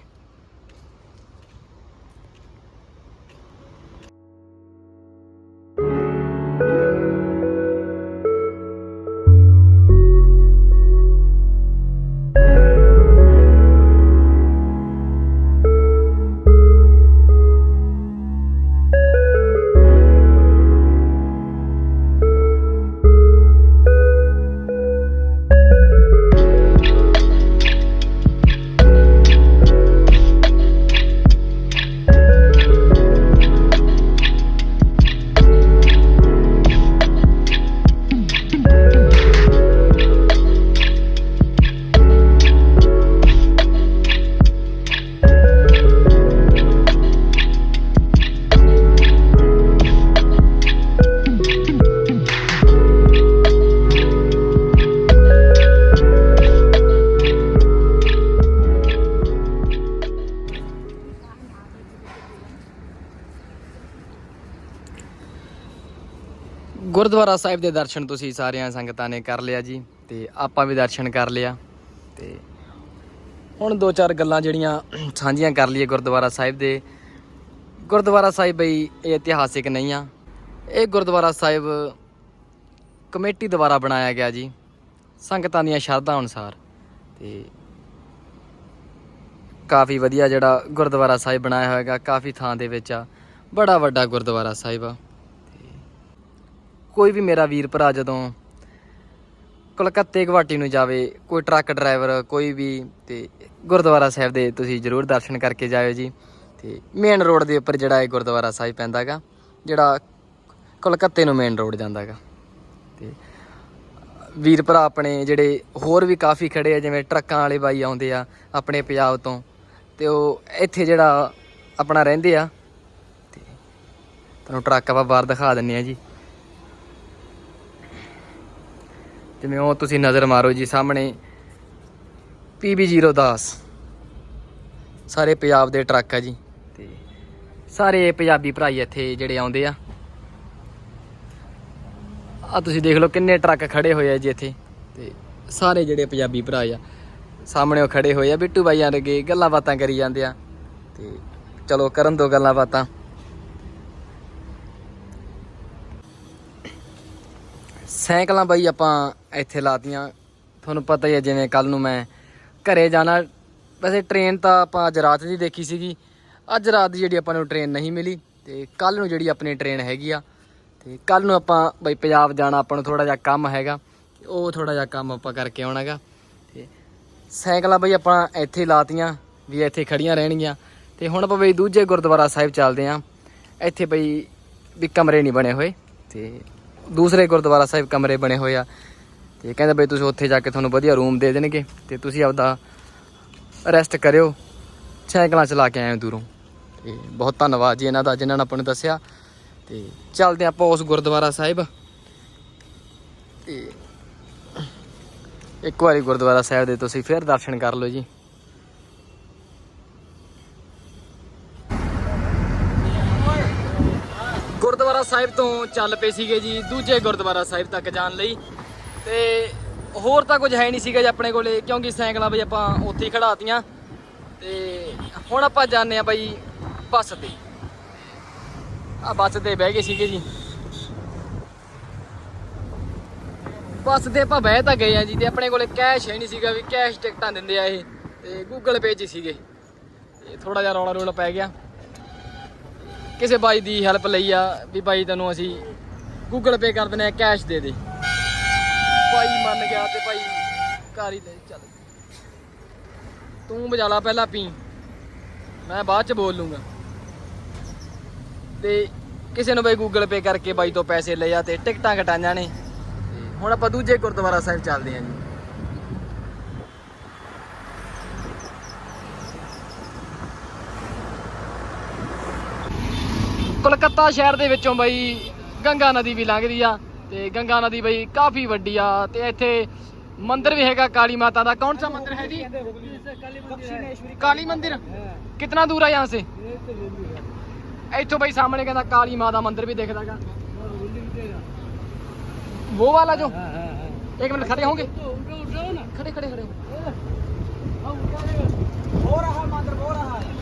ਗੁਰਦੁਆਰਾ ਸਾਹਿਬ ਦੇ ਦਰਸ਼ਨ ਤੁਸੀਂ ਸਾਰਿਆਂ ਸੰਗਤਾਂ ਨੇ ਕਰ ਲਿਆ ਜੀ ਤੇ ਆਪਾਂ ਵੀ ਦਰਸ਼ਨ ਕਰ ਲਿਆ ਤੇ ਹੁਣ ਦੋ ਚਾਰ ਗੱਲਾਂ ਜਿਹੜੀਆਂ ਸਾਂਝੀਆਂ ਕਰ ਲਈਏ ਗੁਰਦੁਆਰਾ ਸਾਹਿਬ ਦੇ। ਗੁਰਦੁਆਰਾ ਸਾਹਿਬ ਬਈ ਇਹ ਇਤਿਹਾਸਿਕ ਨਹੀਂ ਆ। ਇਹ ਗੁਰਦੁਆਰਾ ਸਾਹਿਬ ਕਮੇਟੀ ਦੁਆਰਾ ਬਣਾਇਆ ਗਿਆ ਜੀ। ਸੰਗਤਾਂ ਦੀਆਂ ਸ਼ਰਧਾ ਅਨੁਸਾਰ ਤੇ ਕਾਫੀ ਵਧੀਆ ਜਿਹੜਾ ਗੁਰਦੁਆਰਾ ਸਾਹਿਬ ਬਣਾਇਆ ਹੋਏਗਾ ਕਾਫੀ ਥਾਂ ਦੇ ਵਿੱਚ ਆ। ਬੜਾ ਵੱਡਾ ਗੁਰਦੁਆਰਾ ਸਾਹਿਬ ਆ। ਕੋਈ ਵੀ ਮੇਰਾ ਵੀਰ ਭਰਾ ਜਦੋਂ ਕਲਕੱਤੇ ਗੁਹਾਟੀ ਨੂੰ ਜਾਵੇ, ਕੋਈ ਟਰੱਕ ਡਰਾਈਵਰ, ਕੋਈ ਵੀ, ਤੇ ਗੁਰਦੁਆਰਾ ਸਾਹਿਬ ਦੇ ਤੁਸੀਂ ਜ਼ਰੂਰ ਦਰਸ਼ਨ ਕਰਕੇ ਜਾਇਓ ਜੀ। ਤੇ ਮੇਨ ਰੋਡ ਦੇ ਉੱਪਰ ਜਿਹੜਾ ਇਹ ਗੁਰਦੁਆਰਾ ਸਾਹਿਬ ਪੈਂਦਾਗਾ ਜਿਹੜਾ ਕਲਕੱਤੇ ਨੂੰ ਮੇਨ ਰੋਡ ਜਾਂਦਾਗਾ ਤੇ ਵੀਰ ਭਰਾ ਆਪਣੇ ਜਿਹੜੇ ਹੋਰ ਵੀ ਕਾਫੀ ਖੜੇ ਆ, ਜਿਵੇਂ ਟਰੱਕਾਂ ਵਾਲੇ ਬਾਈ ਆਉਂਦੇ ਆ ਆਪਣੇ ਪੰਜਾਬ ਤੋਂ, ਤੇ ਉਹ ਇੱਥੇ ਜਿਹੜਾ ਆਪਣਾ ਰਹਿੰਦੇ ਆ। ਤੇ ਤੁਹਾਨੂੰ ਟਰੱਕ ਆਪਾਂ ਬਾਹਰ ਦਿਖਾ ਦਿੰਨੇ ਆ ਜੀ। ਜਿਵੇਂ ਉਹ ਤੁਸੀਂ ਨਜ਼ਰ ਮਾਰੋ ਜੀ ਸਾਹਮਣੇ PB010 ਸਾਰੇ ਪੰਜਾਬ ਦੇ ਟਰੱਕ ਆ ਜੀ, ਤੇ ਸਾਰੇ ਪੰਜਾਬੀ ਭਰਾਈ ਇੱਥੇ ਜਿਹੜੇ ਆਉਂਦੇ ਆ। ਆ ਤੁਸੀਂ ਦੇਖ ਲਓ ਕਿੰਨੇ ਟਰੱਕ ਖੜੇ ਹੋਏ ਆ ਜੀ ਇੱਥੇ, ਤੇ ਸਾਰੇ ਜਿਹੜੇ ਪੰਜਾਬੀ ਭਰਾ ਆ, ਸਾਹਮਣੇ ਉਹ ਖੜੇ ਹੋਏ ਆ। ਬਿੱਟੂ ਬਾਈਆਂ ਵਰਗੇ ਗੱਲਾਂ ਬਾਤਾਂ ਕਰੀ ਜਾਂਦੇ ਆ, ਤੇ ਚਲੋ ਕਰਨ ਦੋ ਗੱਲਾਂ ਬਾਤਾਂ। ਸਾਈਕਲਾਂ ਬਾਈ ਆਪਾਂ ਇੱਥੇ ਲਾਤੀਆਂ। ਤੁਹਾਨੂੰ ਪਤਾ ਹੀ ਹੈ, ਜਿਵੇਂ ਕੱਲ ਨੂੰ ਮੈਂ ਘਰੇ ਜਾਣਾ। ਵੈਸੇ ਟ੍ਰੇਨ ਤਾਂ ਆਪਾਂ ਅੱਜ ਰਾਤ ਦੀ ਦੇਖੀ ਸੀਗੀ। ਅੱਜ ਰਾਤ ਦੀ ਜਿਹੜੀ ਆਪਾਂ ਨੂੰ ਟ੍ਰੇਨ ਨਹੀਂ ਮਿਲੀ ਤੇ ਕੱਲ ਨੂੰ ਜਿਹੜੀ ਆਪਣੀ ਟ੍ਰੇਨ ਹੈਗੀ ਆ। ਤੇ ਕੱਲ ਨੂੰ ਆਪਾਂ ਬਈ ਪੰਜਾਬ ਜਾਣਾ, ਆਪਾਂ ਨੂੰ ਥੋੜਾ ਜਿਹਾ ਕੰਮ ਹੈਗਾ। ਉਹ ਥੋੜਾ ਜਿਹਾ ਕੰਮ ਆਪਾਂ ਕਰਕੇ ਆਉਣਾਗਾ। ਤੇ ਸਾਈਕਲਾਂ ਬਈ ਆਪਾਂ ਇੱਥੇ ਲਾਤੀਆਂ, ਵੀ ਇੱਥੇ ਖੜੀਆਂ ਰਹਿਣਗੀਆਂ। ਤੇ ਹੁਣ ਆਪਾਂ ਬਈ ਦੂਜੇ ਗੁਰਦੁਆਰਾ ਸਾਹਿਬ ਚੱਲਦੇ ਆਂ। ਇੱਥੇ ਬਈ ਵੀ ਕਮਰੇ ਨਹੀਂ ਬਣੇ ਹੋਏ। ਤੇ ਦੂਸਰੇ ਗੁਰਦੁਆਰਾ ਸਾਹਿਬ ਕਮਰੇ ਬਣੇ ਹੋਏ ਆ। ਤੇ ਕਹਿੰਦੇ ਬਈ ਤੁਸੀਂ ਉੱਥੇ ਜਾ ਕੇ ਤੁਹਾਨੂੰ ਵਧੀਆ ਰੂਮ ਦੇ ਦੇਣਗੇ। ਤੇ ਤੁਸੀਂ ਆਪਦਾ ਰੈਸਟ ਕਰਿਓ। ਸਾਈਕਲਾਂ ਚਲਾ ਕੇ ਆਏ ਦੂਰੋਂ। ਤੇ ਬਹੁਤ ਧੰਨਵਾਦ ਜੀ ਇਹਨਾਂ ਦਾ, ਜਿਨ੍ਹਾਂ ਨੇ ਆਪਾਂ ਨੂੰ ਦੱਸਿਆ। ਤੇ ਚੱਲਦੇ ਆਪਾਂ ਉਸ ਗੁਰਦੁਆਰਾ ਸਾਹਿਬ। ਤੇ ਇੱਕ ਵਾਰੀ ਗੁਰਦੁਆਰਾ ਸਾਹਿਬ ਦੇ ਤੁਸੀਂ ਫਿਰ ਦਰਸ਼ਨ ਕਰ ਲਓ ਜੀ। ਸਾਹਿਬ ਤੋਂ ਚੱਲ ਪਏ ਸੀਗੇ ਜੀ, ਦੂਜੇ ਗੁਰਦੁਆਰਾ ਸਾਹਿਬ ਤੱਕ ਜਾਣ ਲਈ। ਤੇ ਹੋਰ ਤਾਂ ਕੁਝ ਹੈ ਨਹੀਂ ਸੀਗਾ ਜੀ ਆਪਣੇ ਕੋਲੇ, ਕਿਉਂਕਿ ਸਾਈਕਲਾਂ ਬਈ ਆਪਾਂ ਉੱਥੇ ਹੀ ਖੜਾਤੀਆਂ ਤੇ ਹੁਣ ਆਪਾਂ ਜਾਂਦੇ ਆ ਬਾਈ ਬੱਸ ਤੇ। ਆ ਬੱਸ ਤੇ ਬਹਿ ਗਏ ਸੀਗੇ ਜੀ। ਬੱਸ ਤੇ ਆਪਾਂ ਬਹਿ ਤਾਂ ਗਏ ਆ ਜੀ, ਤੇ ਆਪਣੇ ਕੋਲੇ ਕੈਸ਼ ਹੈ ਨਹੀਂ ਸੀਗਾ ਵੀ ਕੈਸ਼ ਟਿਕਟਾਂ ਦਿੰਦੇ ਆ ਇਹ। ਤੇ ਗੂਗਲ ਪੇ 'ਚ ਹੀ ਸੀਗੇ। ਥੋੜਾ ਜਿਹਾ ਰੌਲਾ ਰੌਲਾ ਪੈ ਗਿਆ। ਕਿਸੇ ਬਾਈ ਦੀ ਹੈਲਪ ਲਈ ਆ ਵੀ ਬਾਈ ਤੈਨੂੰ ਅਸੀਂ ਗੂਗਲ ਪੇ ਕਰ ਦਿੰਦੇ ਆ ਕੈਸ਼ ਦੇ ਦੇ। ਬਾਈ ਮੰਨ ਗਿਆ ਤੇ ਭਾਈ ਘਰ ਹੀ ਲੈ ਚੱਲ। ਤੂੰ ਬਜਾਲਾ ਪਹਿਲਾਂ ਪੀ। ਮੈਂ ਬਾਅਦ ਚ ਬੋਲ ਲੂੰਗਾ। ਤੇ ਕਿਸੇ ਨੂੰ ਬਾਈ ਗੂਗਲ ਪੇ ਕਰਕੇ ਬਾਈ ਤੋਂ ਪੈਸੇ ਲਏ ਆ ਤੇ ਟਿਕਟਾਂ ਕਟਾਈਆਂ ਨੇ। ਤੇ ਹੁਣ ਆਪਾਂ ਦੂਜੇ ਗੁਰਦੁਆਰਾ ਸਾਹਿਬ ਚੱਲਦੇ ਆਂ ਜੀ। ਕੋਲਕਾਤਾ ਸ਼ਹਿਰ ਦੇ ਵਿੱਚੋਂ ਬਈ ਗੰਗਾ ਨਦੀ ਵੀ ਲੰਘਦੀ ਆ ਤੇ ਗੰਗਾ ਨਦੀ ਬਈ ਕਾਫੀ ਵੱਡੀ ਆ ਤੇ ਇੱਥੇ ਮੰਦਿਰ ਵੀ ਹੈਗਾ ਕਾਲੀ ਮਾਤਾ ਦਾ। ਕੌਣ ਸਾ ਮੰਦਿਰ ਹੈ ਜੀ? ਕਾਲੀ ਮੰਦਿਰ? ਕਿੰਨਾ ਦੂਰ ਆ ਯਹਾਂ ਸੇ? ਇੱਥੋਂ ਬਈ ਸਾਹਮਣੇ ਕਹਿੰਦਾ ਕਾਲੀ ਮਾਂ ਦਾ ਮੰਦਿਰ ਵੀ ਦਿਖਦਾਗਾ ਉਹ ਵਾਲਾ ਜੋ? ਇੱਕ ਮਿੰਟ ਖੜੇ ਹੋਗੇ ਖੜੇ ਖੜੇ ਖੜੇ। ਹੋ ਰਹਾ ਮੰਦਿਰ, ਹੋ ਰਹਾ ਹੈ।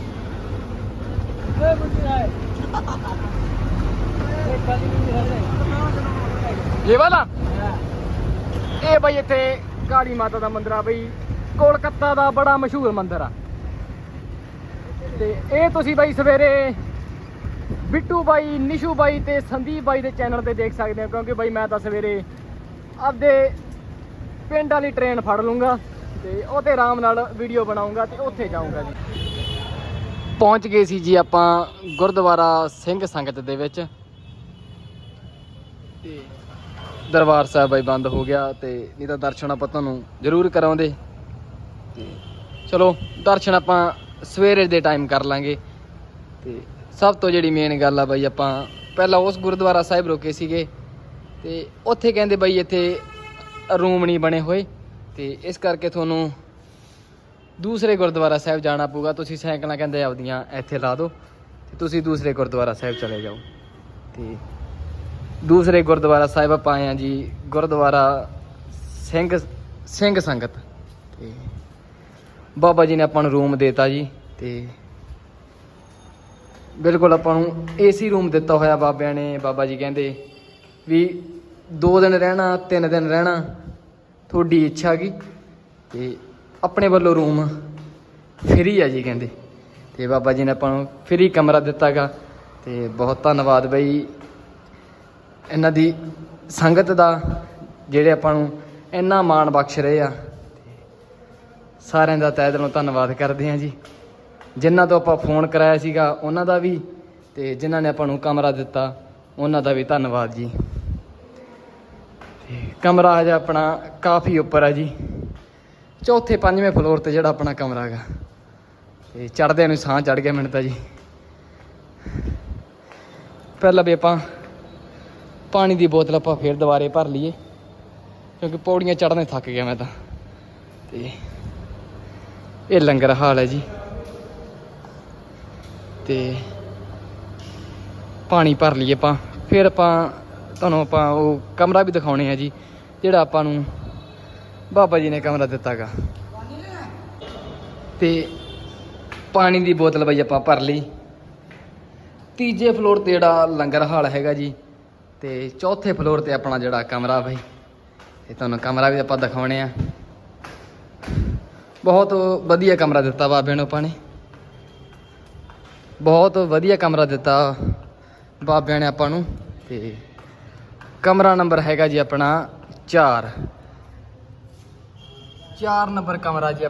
ये मंदिर है ये काली मंदिर है ये वाला ਇਹ ਬਈ ਇੱਥੇ ਕਾਲੀ ਮਾਤਾ ਦਾ ਮੰਦਿਰ ਆ ਬਈ ਕੋਲਕਾਤਾ ਦਾ ਬੜਾ ਮਸ਼ਹੂਰ ਮੰਦਿਰ ਆ ਤੇ ਇਹ ਤੁਸੀਂ ਬਈ ਸਵੇਰੇ ਬਿੱਟੂ ਬਾਈ ਨਿਸ਼ੂ ਬਾਈ ਤੇ ਸੰਦੀਪ ਬਾਈ ਦੇ ਚੈਨਲ ਤੇ ਦੇਖ ਸਕਦੇ ਹੋ ਕਿਉਂਕਿ ਬਈ ਮੈਂ ਤਾਂ ਸਵੇਰੇ ਆਪਦੇ ਪਿੰਡ ਵਾਲੀ ਟ੍ਰੇਨ ਫੜ ਲੂੰਗਾ ਤੇ ਉਹ ਤੇ ਆਰਾਮ ਨਾਲ ਵੀਡੀਓ ਬਣਾਉਂਗਾ ਤੇ ਉੱਥੇ ਜਾਊਂਗਾ ਜੀ ਪਹੁੰਚ ਗਏ ਸੀ ਜੀ ਆਪਾਂ ਗੁਰਦੁਆਰਾ ਸਿੰਘ ਸੰਗਤ ਦੇ ਵਿੱਚ। ਤੇ ਦਰਬਾਰ ਸਾਹਿਬ ਬਾਈ ਬੰਦ ਹੋ ਗਿਆ ਤੇ ਨਹੀਂ ਤਾਂ ਦਰਸ਼ਨ ਆਪਾਂ ਤੁਹਾਨੂੰ ਜ਼ਰੂਰ ਕਰਾਉਂਦੇ। ਤੇ ਚਲੋ ਦਰਸ਼ਨ ਆਪਾਂ ਸਵੇਰੇ ਦੇ ਟਾਈਮ ਕਰ ਲਾਂਗੇ। ਤੇ ਸਭ ਤੋਂ ਜਿਹੜੀ ਮੇਨ ਗੱਲ ਆ ਬਾਈ ਆਪਾਂ ਪਹਿਲਾਂ ਉਸ ਗੁਰਦੁਆਰਾ ਸਾਹਿਬ ਰੁਕੇ ਸੀਗੇ। ਤੇ ਉੱਥੇ ਕਹਿੰਦੇ ਬਾਈ ਇੱਥੇ ਰੂਮ ਨਹੀਂ ਬਣੇ ਹੋਏ। ਤੇ ਇਸ ਕਰਕੇ ਤੁਹਾਨੂੰ ਦੂਸਰੇ ਗੁਰਦੁਆਰਾ ਸਾਹਿਬ ਜਾਣਾ ਪਊਗਾ, ਤੁਸੀਂ ਸਾਈਕਲਾਂ ਕਹਿੰਦੇ ਆਪਦੀਆਂ ਇੱਥੇ ਲਾ ਦਿਓ, ਤੇ ਤੁਸੀਂ ਦੂਸਰੇ ਗੁਰਦੁਆਰਾ ਸਾਹਿਬ ਚਲੇ ਜਾਓ। ਤੇ ਦੂਸਰੇ ਗੁਰਦੁਆਰਾ ਸਾਹਿਬ ਆਪਾਂ ਆਏ ਆ ਜੀ, ਗੁਰਦੁਆਰਾ ਸਿੰਘ ਸਿੰਘ ਸੰਗਤ। ਤੇ ਬਾਬਾ ਜੀ ਨੇ ਆਪਾਂ ਨੂੰ ਰੂਮ ਦਿੱਤਾ ਜੀ, ਤੇ ਬਿਲਕੁਲ ਆਪਾਂ ਨੂੰ ਏਸੀ ਰੂਮ ਦਿੱਤਾ ਹੋਇਆ ਬਾਬਿਆਂ ਨੇ। ਬਾਬਾ ਜੀ ਕਹਿੰਦੇ ਵੀ 2 ਦਿਨ ਰਹਿਣਾ 3 ਦਿਨ ਰਹਿਣਾ, ਤੁਹਾਡੀ ਇੱਛਾ ਕੀ ਤੇ ਆਪਣੇ ਵੱਲੋਂ ਰੂਮ ਫ੍ਰੀ ਆ ਜੀ ਕਹਿੰਦੇ। ਤੇ ਬਾਬਾ ਜੀ ਨੇ ਆਪਾਂ ਨੂੰ ਫ੍ਰੀ ਕਮਰਾ ਦਿੱਤਾਗਾ। ਤੇ ਬਹੁਤ ਧੰਨਵਾਦ ਬਈ। ਇਹਨਾਂ ਦੀ ਸੰਗਤ ਦਾ ਜਿਹੜੇ ਆਪਾਂ ਨੂੰ ਇੰਨਾ ਮਾਣ ਬਖਸ਼ ਰਹੇ ਆ। ਸਾਰਿਆਂ ਦਾ ਤਹਿ ਦਿਲੋਂ ਧੰਨਵਾਦ ਕਰਦੇ ਹਾਂ ਜੀ। ਜਿਨ੍ਹਾਂ ਤੋਂ ਆਪਾਂ ਫੋਨ ਕਰਾਇਆ ਸੀਗਾ, ਉਹਨਾਂ ਦਾ ਵੀ ਤੇ ਜਿਨ੍ਹਾਂ ਨੇ ਆਪਾਂ ਨੂੰ ਕਮਰਾ ਦਿੱਤਾ, ਉਹਨਾਂ ਦਾ ਵੀ ਧੰਨਵਾਦ ਜੀ। ਤੇ ਕਮਰਾ ਹਜੇ ਆਪਣਾ ਕਾਫੀ ਉੱਪਰ ਆ ਜੀ। ਚੌਥੇ ਪੰਜਵੇਂ ਫਲੋਰ ਤੇ ਜਿਹੜਾ ਆਪਣਾ ਕਮਰਾ ਹੈਗਾ। ਤੇ ਚੜਦਿਆਂ ਨੂੰ ਸਾਹ ਚੜ ਗਿਆ ਮੈਨੂੰ ਤਾਂ ਜੀ। ਪਹਿਲਾਂ ਵੀ ਆਪਾਂ ਪਾਣੀ ਦੀ ਬੋਤਲ ਆਪਾਂ ਫੇਰ ਦੁਬਾਰੇ ਭਰ ਲਈਏ, ਕਿਉਂਕਿ ਪੌੜੀਆਂ ਚੜ੍ਹਨੇ ਥੱਕ ਗਿਆ ਮੈਂ ਤਾਂ। ਤੇ ਇਹ ਲੰਗਰ ਹਾਲ ਹੈ ਜੀ। ਤੇ ਪਾਣੀ ਭਰ ਲਈਏ ਆਪਾਂ। ਫਿਰ ਆਪਾਂ ਤੁਹਾਨੂੰ ਆਪਾਂ ਉਹ ਕਮਰਾ ਵੀ ਦਿਖਾਉਣੇ ਆ ਜੀ, ਜਿਹੜਾ ਆਪਾਂ ਨੂੰ ਬਾਬਾ ਜੀ ਨੇ ਕਮਰਾ ਦਿੱਤਾਗਾ। ਤੇ ਪਾਣੀ ਦੀ ਬੋਤਲ ਬਈ ਆਪਾਂ ਭਰ ਲਈ। ਤੀਜੇ ਫਲੋਰ ਤੇ ਜਿਹੜਾ ਲੰਗਰ ਹਾਲ ਹੈਗਾ ਜੀ, ਤੇ ਚੌਥੇ ਫਲੋਰ ਤੇ ਆਪਣਾ ਜਿਹੜਾ ਕਮਰਾ ਬਈ। ਤੇ ਤੁਹਾਨੂੰ ਕਮਰਾ ਵੀ ਆਪਾਂ ਦਿਖਾਉਣੇ ਆ। ਬਹੁਤ ਵਧੀਆ ਕਮਰਾ ਦਿੱਤਾ ਬਾਬੇ ਨੂੰ ਆਪਾਂ ਨੇ। ਬਹੁਤ ਵਧੀਆ ਕਮਰਾ ਦਿੱਤਾ ਬਾਬਿਆਂ ਨੇ ਆਪਾਂ ਨੂੰ। ਤੇ ਕਮਰਾ ਨੰਬਰ ਹੈਗਾ ਜੀ ਆਪਣਾ 4 4 ਨੰਬਰ ਕਮਰਾ ਜੀ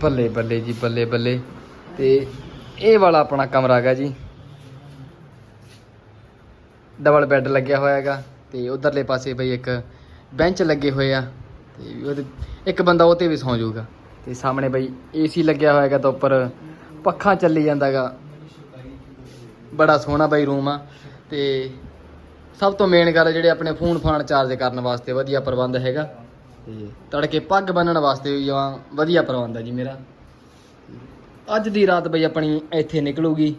ਬੱਲੇ ਬੱਲੇ ਜੀ, ਬੱਲੇ ਬੱਲੇ। ਤੇ ਇਹ ਵਾਲਾ ਆਪਣਾ ਕਮਰਾ ਹੈਗਾ ਜੀ। ਡਬਲ ਬੈੱਡ ਲੱਗਿਆ ਹੋਇਆ ਹੈਗਾ। ਤੇ ਉਧਰਲੇ ਪਾਸੇ ਬਈ ਇੱਕ ਬੈਂਚ ਲੱਗੇ ਹੋਏ ਆ। ਤੇ ਉਹਦੇ ਇੱਕ ਬੰਦਾ ਉਹ ਤੇ ਵੀ ਸੌਂ ਜਾਊਗਾ। ਤੇ ਸਾਹਮਣੇ ਬਈ ਏਸੀ ਲੱਗਿਆ ਹੋਇਆ ਹੈਗਾ ਤਾਂ ਉੱਪਰ ਪੱਖਾ ਚੱਲੀ ਜਾਂਦਾਗਾ ਬੜਾ ਸੋਹਣਾ ਬਈ ਰੂਮ ਆ। ਤੇ ਸਭ ਤੋਂ ਮੇਨ ਗੱਲ ਜਿਹੜੇ ਆਪਣੇ ਫੋਨ ਫਾਨ ਚਾਰਜ ਕਰਨ ਵਾਸਤੇ ਵਧੀਆ ਪ੍ਰਬੰਧ ਹੈਗਾ। ਤੇ ਤੜਕੇ ਪੱਗ ਬੰਨਣ ਵਾਸਤੇ ਵੀ ਜਮਾਂ ਵਧੀਆ ਪ੍ਰਬੰਧ ਹੈ ਜੀ ਮੇਰਾ। ਅੱਜ ਦੀ ਰਾਤ ਬਈ ਆਪਣੀ ਇੱਥੇ ਨਿਕਲੂਗੀ।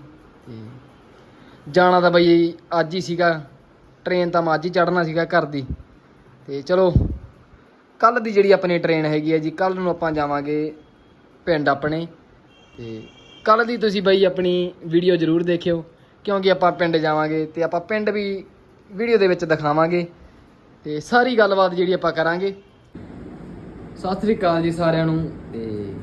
ਤੇ ਜਾਣਾ ਤਾਂ ਬਈ ਅੱਜ ਹੀ ਸੀਗਾ। ਟ੍ਰੇਨ ਤਾਂ ਮੈਂ ਅੱਜ ਹੀ ਚੜਨਾ ਸੀਗਾ ਘਰ ਦੀ। ਤੇ ਚਲੋ ਕੱਲ ਦੀ ਜਿਹੜੀ ਆਪਣੀ ਟ੍ਰੇਨ ਹੈਗੀ ਹੈ ਜੀ ਕੱਲ ਨੂੰ ਆਪਾਂ ਜਾਵਾਂਗੇ ਪਿੰਡ ਆਪਣੇ। ਤੇ ਕੱਲ ਦੀ ਤੁਸੀਂ ਬਈ ਆਪਣੀ ਵੀਡੀਓ ਜ਼ਰੂਰ ਦੇਖਿਓ। ਕਿਉਂਕਿ ਆਪਾਂ ਪਿੰਡ ਜਾਵਾਂਗੇ ਤੇ ਆਪਾਂ ਪਿੰਡ ਵੀ ਵੀਡੀਓ ਦੇ ਵਿੱਚ ਦਿਖਾਵਾਂਗੇ ਤੇ ਸਾਰੀ ਗੱਲਬਾਤ ਜਿਹੜੀ ਆਪਾਂ ਕਰਾਂਗੇ। ਸਤਿ ਸ੍ਰੀ ਅਕਾਲ ਜੀ ਸਾਰਿਆਂ ਨੂੰ ਤੇ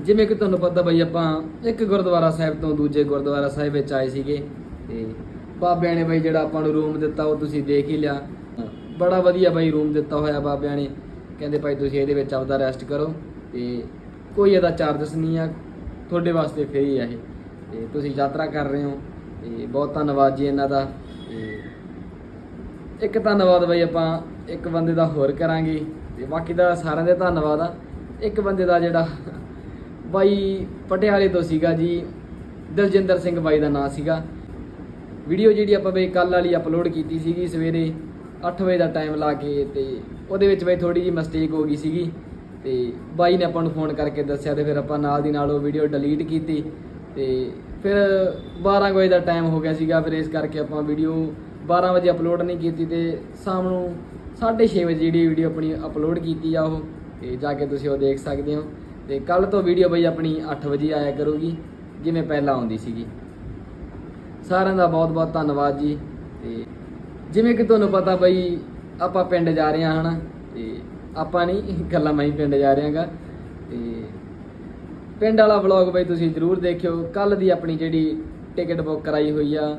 ਜਿਵੇਂ ਕਿ ਤੁਹਾਨੂੰ ਪਤਾ ਬਈ ਆਪਾਂ ਇੱਕ ਗੁਰਦੁਆਰਾ ਸਾਹਿਬ ਤੋਂ ਦੂਜੇ ਗੁਰਦੁਆਰਾ ਸਾਹਿਬ ਵਿੱਚ ਆਏ ਸੀਗੇ ਤੇ ਬਾਬਿਆਂ ਨੇ ਬਈ ਜਿਹੜਾ ਆਪਾਂ ਨੂੰ ਰੂਮ ਦਿੱਤਾ ਉਹ ਤੁਸੀਂ ਦੇਖ ਹੀ ਲਿਆ। ਬੜਾ ਵਧੀਆ ਬਈ ਰੂਮ ਦਿੱਤਾ ਹੋਇਆ ਬਾਬਿਆਂ ਨੇ। ਕਹਿੰਦੇ ਭਾਈ ਤੁਸੀਂ ਇਹਦੇ ਵਿੱਚ ਆਪਦਾ ਰੈਸਟ ਕਰੋ ਤੇ ਕੋਈ ਇਹਦਾ ਚਾਰਜਸ ਨਹੀਂ ਆ। ਤੁਹਾਡੇ ਵਾਸਤੇ ਫ੍ਰੀ ਆ ਇਹ। ਤੇ ਤੁਸੀਂ ਯਾਤਰਾ ਕਰ ਰਹੇ ਹੋ। ਤੇ ਬਹੁਤ ਧੰਨਵਾਦ ਜੀ ਇਹਨਾਂ ਦਾ। ਤੇ ਇੱਕ ਧੰਨਵਾਦ ਬਾਈ ਆਪਾਂ ਇੱਕ ਬੰਦੇ ਦਾ ਹੋਰ ਕਰਾਂਗੇ ਤੇ ਬਾਕੀ ਦਾ ਸਾਰਿਆਂ ਦੇ ਧੰਨਵਾਦ ਆ। ਇੱਕ ਬੰਦੇ ਦਾ ਜਿਹੜਾ ਬਾਈ ਪਟਿਆਲੇ ਤੋਂ ਸੀਗਾ ਜੀ, ਦਲਜਿੰਦਰ ਸਿੰਘ ਬਾਈ ਦਾ ਨਾਂ ਸੀਗਾ। ਵੀਡੀਓ ਜਿਹੜੀ ਆਪਾਂ ਬਈ ਕੱਲ ਵਾਲੀ ਅਪਲੋਡ ਕੀਤੀ ਸੀਗੀ ਸਵੇਰੇ 8 ਵਜੇ ਦਾ ਟਾਈਮ ਲਾ ਕੇ ਤੇ ਉਹਦੇ ਵਿੱਚ ਬਈ ਥੋੜੀ ਜੀ ਮਿਸਟੇਕ ਹੋ ਗਈ ਸੀਗੀ। ਤੇ ਬਾਈ ਨੇ ਆਪਾਂ ਨੂੰ ਫੋਨ ਕਰਕੇ ਦੱਸਿਆ ਤੇ ਫਿਰ ਆਪਾਂ ਨਾਲ ਦੀ ਨਾਲ ਉਹ ਵੀਡੀਓ ਡਿਲੀਟ ਕੀਤੀ ਤੇ ਫਿਰ 12 ਵਜੇ ਦਾ ਟਾਈਮ ਹੋ ਗਿਆ ਸੀਗਾ ਫਿਰ ਇਸ ਕਰਕੇ ਆਪਾਂ ਵੀਡੀਓ 12 ਵਜੇ ਅਪਲੋਡ ਨਹੀਂ ਕੀਤੀ ਤੇ ਸ਼ਾਮ ਨੂੰ 6:30 ਵਜੇ ਜਿਹੜੀ ਵੀਡੀਓ ਆਪਣੀ ਅਪਲੋਡ ਕੀਤੀ ਆ ਉਹ, ਤੇ ਜਾ ਕੇ ਤੁਸੀਂ ਉਹ ਦੇਖ ਸਕਦੇ ਹੋ। ਤੇ ਕੱਲ ਤੋਂ ਵੀਡੀਓ ਬਈ ਆਪਣੀ 8 ਵਜੇ ਆਇਆ ਕਰੂਗੀ, ਜਿਵੇਂ ਪਹਿਲਾਂ ਆਉਂਦੀ ਸੀਗੀ। ਸਾਰਿਆਂ ਦਾ ਬਹੁਤ ਬਹੁਤ ਧੰਨਵਾਦ ਜੀ, ਤੇ ਜਿਵੇਂ ਕਿ ਤੁਹਾਨੂੰ ਪਤਾ ਬਈ ਆਪਾਂ ਪਿੰਡ ਜਾ ਰਹੇ ਹਾਂ ਹਨਾ, ਤੇ ਆਪਾਂ ਨਹੀਂ ਗੱਲਾਂ ਮੈਂ ਪਿੰਡ ਜਾ ਰਿਹਾਗਾ, ਤੇ ਪਿੰਡ ਵਾਲਾ ਵਲੌਗ ਬਈ ਤੁਸੀਂ ਜਰੂਰ ਦੇਖਿਓ। ਕੱਲ ਦੀ ਆਪਣੀ ਜਿਹੜੀ ਟਿਕਟ ਬੁੱਕ ਕਰਾਈ ਹੋਈ ਆ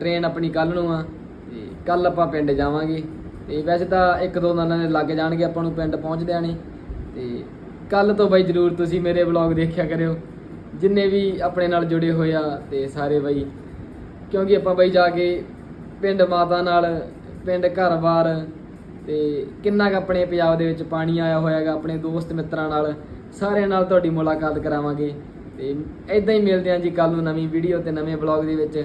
ਟ੍ਰੇਨ ਆਪਣੀ ਕੱਲ ਨੂੰ ਆ। ਤੇ ਕੱਲ ਆਪਾਂ ਪਿੰਡ ਜਾਵਾਂਗੇ। ਤੇ ਵੈਸੇ ਤਾਂ ਇੱਕ ਦੋ ਦਿਨਾਂ ਦੇ ਲੱਗ ਜਾਣਗੇ ਆਪਾਂ ਨੂੰ ਪਿੰਡ ਪਹੁੰਚਦਿਆਂ ਨੇ ਤੇ ਕੱਲ ਤੋਂ ਬਈ ਜਰੂਰ ਤੁਸੀਂ ਮੇਰੇ ਵਲੌਗ ਦੇਖਿਆ ਕਰਿਓ। ਜਿੰਨੇ ਵੀ ਆਪਣੇ ਨਾਲ ਜੁੜੇ ਹੋਏ ਆ ਤੇ ਸਾਰੇ ਬਈ। ਕਿਉਂਕਿ ਆਪਾਂ ਬਈ ਜਾ ਕੇ ਪਿੰਡ ਮਾਤਾ ਨਾਲ ਪਿੰਡ ਘਰ-ਬਾਰ ਤੇ ਕਿੰਨਾ ਕੁ ਆਪਣੇ ਪੰਜਾਬ ਦੇ ਵਿੱਚ ਪਾਣੀ ਆਇਆ ਹੋਇਆ ਹੈਗਾ ਆਪਣੇ ਦੋਸਤ ਮਿੱਤਰਾਂ ਨਾਲ ਸਾਰਿਆਂ ਨਾਲ ਤੁਹਾਡੀ ਮੁਲਾਕਾਤ ਕਰਾਵਾਂਗੇ। ਤੇ ਇਦਾਂ ਹੀ ਮਿਲਦੇ ਹਾਂ ਜੀ ਕੱਲ ਨੂੰ ਨਵੀਂ ਵੀਡੀਓ ਤੇ ਨਵੇਂ ਵਲੌਗ ਦੇ ਵਿੱਚ।